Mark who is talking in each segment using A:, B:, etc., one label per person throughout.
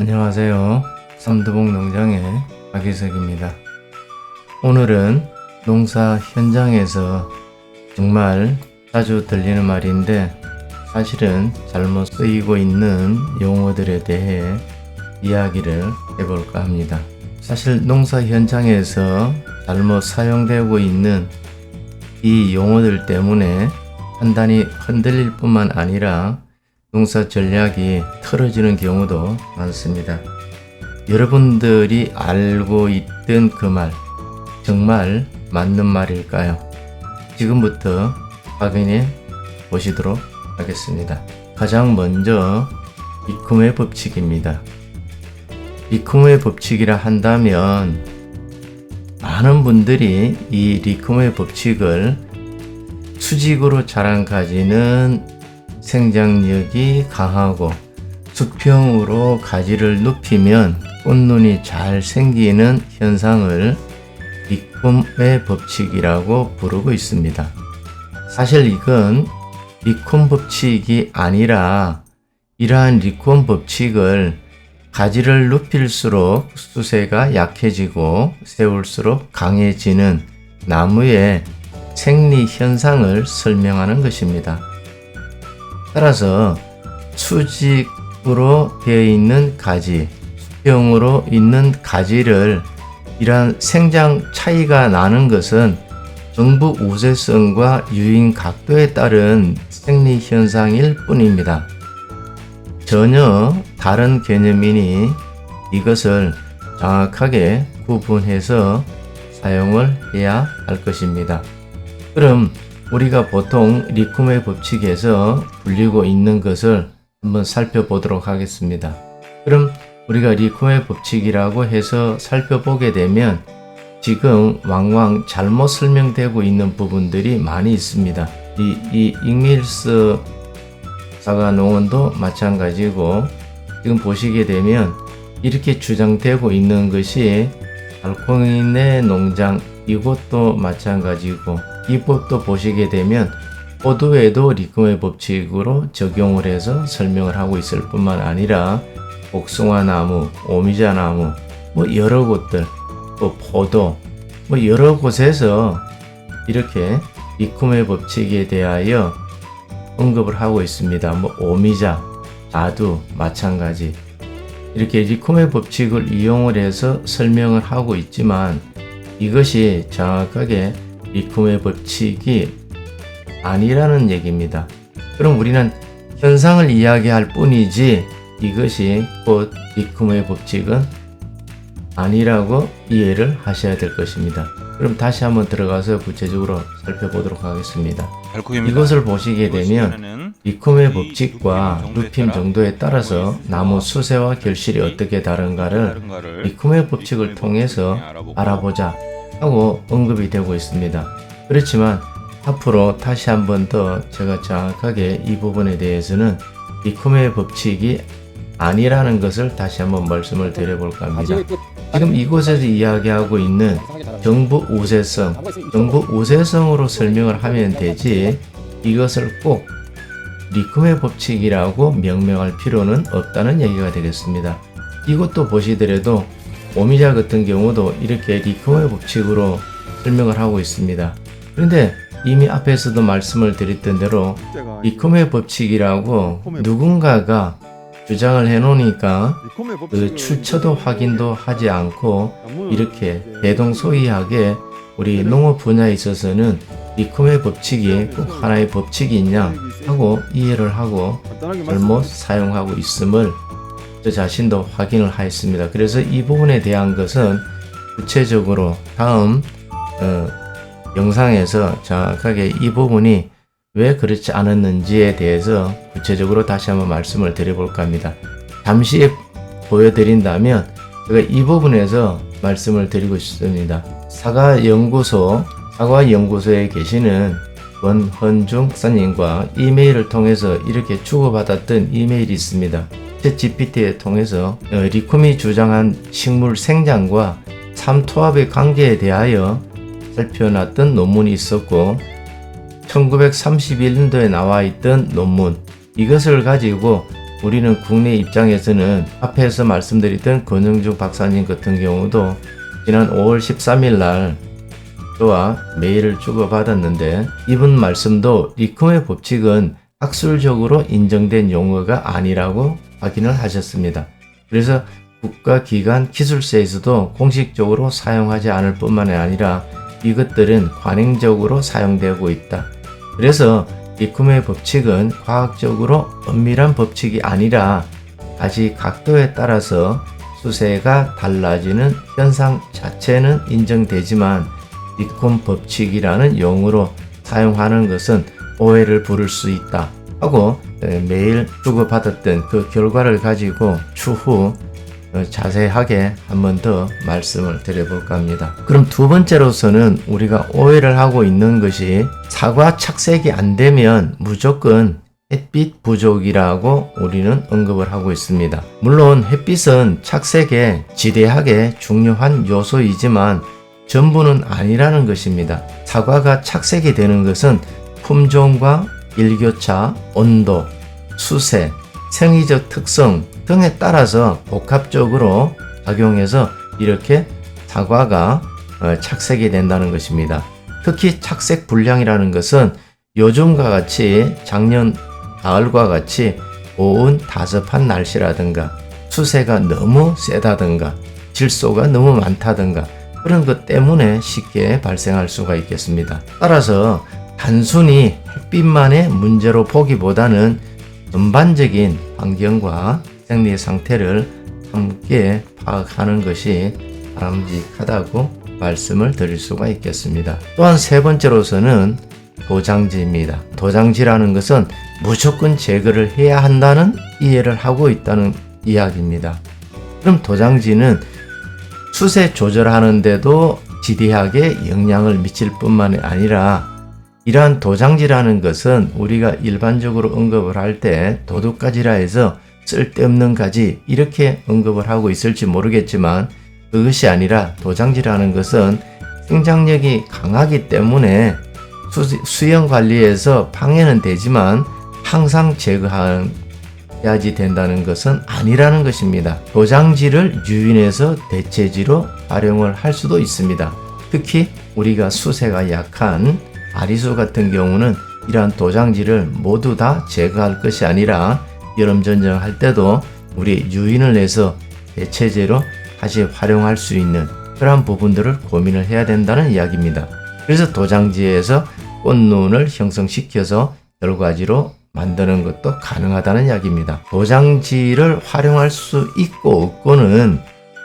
A: 안녕하세요. 삼두봉 농장의 박희석입니다. 오늘은 농사 현장에서 정말 자주 들리는 말인데 사실은 잘못 쓰이고 있는 용어들에 대해 이야기를 해볼까 합니다. 사실 농사 현장에서 잘못 사용되고 있는 이 용어들 때문에 판단이 흔들릴 뿐만 아니라 농사 전략이 틀어지는 경우도 많습니다. 여러분들이 알고 있던 그 말, 정말 맞는 말일까요? 지금부터 확인해 보시도록 하겠습니다. 가장 먼저 리쿰의 법칙입니다. 리쿰의 법칙이라 한다면 많은 분들이 이 리쿰의 법칙을 수직으로 자란 가지는 생장력이 강하고 수평으로 가지를 눕히면 꽃눈이 잘 생기는 현상을 리쿰의 법칙이라고 부르고 있습니다. 사실 이건 리콘 법칙이 아니라 이러한 리콘 법칙을 가지를 눕힐수록 수세가 약해지고 세울수록 강해지는 나무의 생리 현상을 설명하는 것입니다. 따라서 수직으로 되어 있는 가지, 수평으로 있는 가지를 이러한 생장 차이가 나는 것은 정부 우세성과 유인 각도에 따른 생리 현상일 뿐입니다. 전혀 다른 개념이니 이것을 정확하게 구분해서 사용을 해야 할 것입니다. 그럼 우리가 보통 리쿰의 법칙에서 불리고 있는 것을 한번 살펴보도록 하겠습니다. 그럼 우리가 리쿰의 법칙이라고 해서 살펴보게 되면 지금 왕왕 잘못 설명되고 있는 부분들이 많이 있습니다. 이, 이 잉밀스 사과 농원도 마찬가지고 지금 보시게 되면 이렇게 주장되고 있는 것이 알콩인의 농장 이것도 마찬가지고 이것도 보시게 되면 포도에도 리금의 법칙으로 적용을 해서 설명을 하고 있을 뿐만 아니라 복숭아 나무, 오미자 나무 뭐 여러 곳들 또 포도 뭐 여러 곳에서 이렇게 리쿰의 법칙에 대하여 언급을 하고 있습니다. 뭐 오미자, 나도 마찬가지 이렇게 리쿰의 법칙을 이용을 해서 설명을 하고 있지만 이것이 정확하게 리쿰의 법칙이 아니라는 얘기입니다. 그럼 우리는 현상을 이야기할 뿐이지 이것이 곧 리쿰의 법칙은 아니라고 이해를 하셔야 될 것입니다. 그럼 다시 한번 들어가서 구체적으로 살펴보도록 하겠습니다.
B: 발코입니다.
A: 이것을 보시게 되면
B: 이
A: 법칙과
B: 눕힘 정도에
A: 따라서 나무 수세와 결실이 어떻게
B: 다른가를
A: 리쿰의 법칙을 통해서 알아보자 하고 언급이 되고 있습니다. 그렇지만 앞으로 다시 한 번 더 제가 정확하게 이 부분에 대해서는 리쿰의 법칙이 아니라는 것을 다시 한번 말씀을 드려볼까 합니다. 지금 이곳에서 이야기하고 있는 정부 우세성, 정부 우세성으로 설명을 하면 되지 이것을 꼭 리쿰의 법칙이라고 명명할 필요는 없다는 얘기가 되겠습니다. 이것도 보시더라도 오미자 같은 경우도 이렇게 리쿰의 법칙으로 설명을 하고 있습니다. 그런데 이미 앞에서도 말씀을 드렸던 대로 리쿰의 법칙이라고 누군가가 주장을 해놓으니까 그 출처도 확인도 하지 않고 이렇게 대동소이하게 우리 농업 분야에 있어서는 리쿰의 법칙이 꼭 하나의 법칙이 있냐 하고 이해를 하고 잘못 사용하고 있음을 저 자신도 확인을 하였습니다. 그래서 이 부분에 대한 것은 구체적으로 다음 어, 영상에서 정확하게 이 부분이 왜 그렇지 않았는지에 대해서 구체적으로 다시 한번 말씀을 드려볼까 합니다. 잠시 보여드린다면 제가 이 부분에서 말씀을 드리고 싶습니다. 사과연구소, 사과연구소에 계시는 원헌중 박사님과 이메일을 통해서 이렇게 주고받았던 이메일이 있습니다. 챗 GPT에 통해서 어, 리콤이 주장한 식물 생장과 삼투압의 관계에 대하여 살펴놨던 논문이 있었고 1931년도에 나와 있던 논문 이것을 가지고 우리는 국내 입장에서는 앞에서 말씀드렸던 권영중 박사님 같은 경우도 지난 5월 13일 날 저와 메일을 주고받았는데 이분 말씀도 리컴의 법칙은 학술적으로 인정된 용어가 아니라고 확인을 하셨습니다. 그래서 국가기관 기술서에서도 공식적으로 사용하지 않을 뿐만 아니라 이것들은 관행적으로 사용되고 있다. 그래서 리쿰의 법칙은 과학적으로 엄밀한 법칙이 아니라 아직 각도에 따라서 수세가 달라지는 현상 자체는 인정되지만 리쿰 법칙이라는 용어로 사용하는 것은 오해를 부를 수 있다 하고 에, 매일 주고받았던 그 결과를 가지고 추후 어, 자세하게 한 번 더 말씀을 드려볼까 합니다. 그럼 두 번째로서는 우리가 오해를 하고 있는 것이 사과 착색이 안 되면 무조건 햇빛 부족이라고 우리는 언급을 하고 있습니다. 물론 햇빛은 착색에 지대하게 중요한 요소이지만 전부는 아니라는 것입니다. 사과가 착색이 되는 것은 품종과 일교차, 온도, 수세, 생리적 특성 등에 따라서 복합적으로 작용해서 이렇게 사과가 어, 착색이 된다는 것입니다. 특히 착색 불량이라는 것은 요즘과 같이 작년 가을과 같이 고온 다습한 날씨라든가 수세가 너무 세다든가 질소가 너무 많다든가 그런 것 때문에 쉽게 발생할 수가 있겠습니다. 따라서 단순히 햇빛만의 문제로 보기보다는 전반적인 환경과 생리 상태를 함께 파악하는 것이 바람직하다고 말씀을 드릴 수가 있겠습니다. 또한 세 번째로서는 도장지입니다. 도장지라는 것은 무조건 제거를 해야 한다는 이해를 하고 있다는 이야기입니다. 그럼 도장지는 수세 조절하는데도 지대하게 영향을 미칠 뿐만 아니라 이러한 도장지라는 것은 우리가 일반적으로 언급을 할 때 도둑가지라 해서 쓸데없는 가지 이렇게 언급을 하고 있을지 모르겠지만 그것이 아니라 도장지라는 것은 생장력이 강하기 때문에 수, 영 관리에서 방해는 되지만 항상 제거해야지 된다는 것은 아니라는 것입니다. 도장지를 유인해서 대체지로 활용을 할 수도 있습니다. 특히 우리가 수세가 약한 아리수 같은 경우는 이러한 도장지를 모두 다 제거할 것이 아니라 여름 전쟁할 때도 우리 유인을 해서 대체제로 다시 활용할 수 있는 그러한 부분들을 고민을 해야 된다는 이야기입니다. 그래서 도장지에서 꽃눈을 형성시켜서 열과지로 만드는 것도 가능하다는 이야기입니다. 도장지를 활용할 수 있고 없고는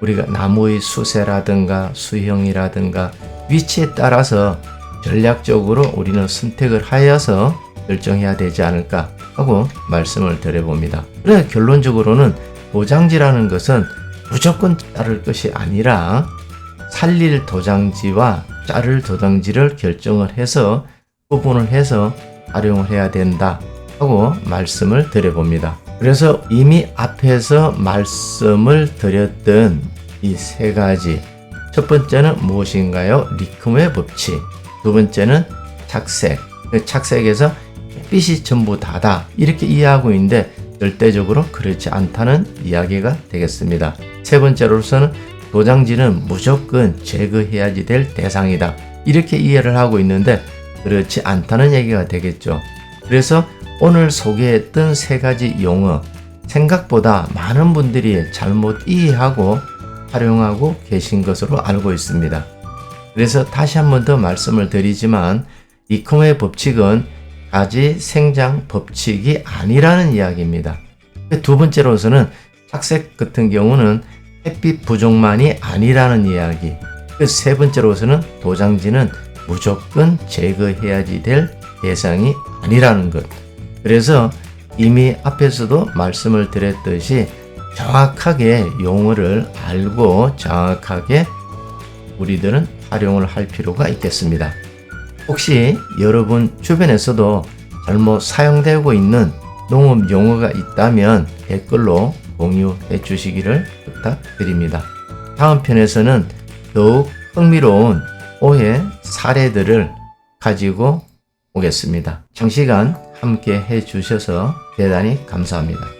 A: 우리가 나무의 수세라든가 수형이라든가 위치에 따라서 전략적으로 우리는 선택을 하여서 결정해야 되지 않을까 하고 말씀을 드려봅니다. 그래 결론적으로는 도장지라는 것은 무조건 자를 것이 아니라 살릴 도장지와 자를 도장지를 결정을 해서 구분을 해서 활용을 해야 된다 하고 말씀을 드려봅니다. 그래서 이미 앞에서 말씀을 드렸던 이 세 가지 첫 번째는 무엇인가요? 리크의 법칙 두 번째는 착색 그 착색에서 햇빛이 전부 다다 이렇게 이해하고 있는데 절대적으로 그렇지 않다는 이야기가 되겠습니다. 세 번째로서는 도장지는 무조건 제거해야지 될 대상이다. 이렇게 이해를 하고 있는데 그렇지 않다는 얘기가 되겠죠. 그래서 오늘 소개했던 세 가지 용어 생각보다 많은 분들이 잘못 이해하고 활용하고 계신 것으로 알고 있습니다. 그래서 다시 한 번 더 말씀을 드리지만 이컴의 법칙은 가지 생장 법칙이 아니라는 이야기입니다. 두 번째로서는 착색 같은 경우는 햇빛 부족만이 아니라는 이야기. 그세 번째로서는 도장지는 무조건 제거해야지 될 대상이 아니라는 것. 그래서 이미 앞에서도 말씀을 드렸듯이 정확하게 용어를 알고 정확하게 우리들은 활용을 할 필요가 있겠습니다. 혹시 여러분 주변에서도 잘못 사용되고 있는 농업 용어가 있다면 댓글로 공유해 주시기를 부탁드립니다. 다음 편에서는 더욱 흥미로운 오해 사례들을 가지고 오겠습니다. 장시간 함께 해 주셔서 대단히 감사합니다.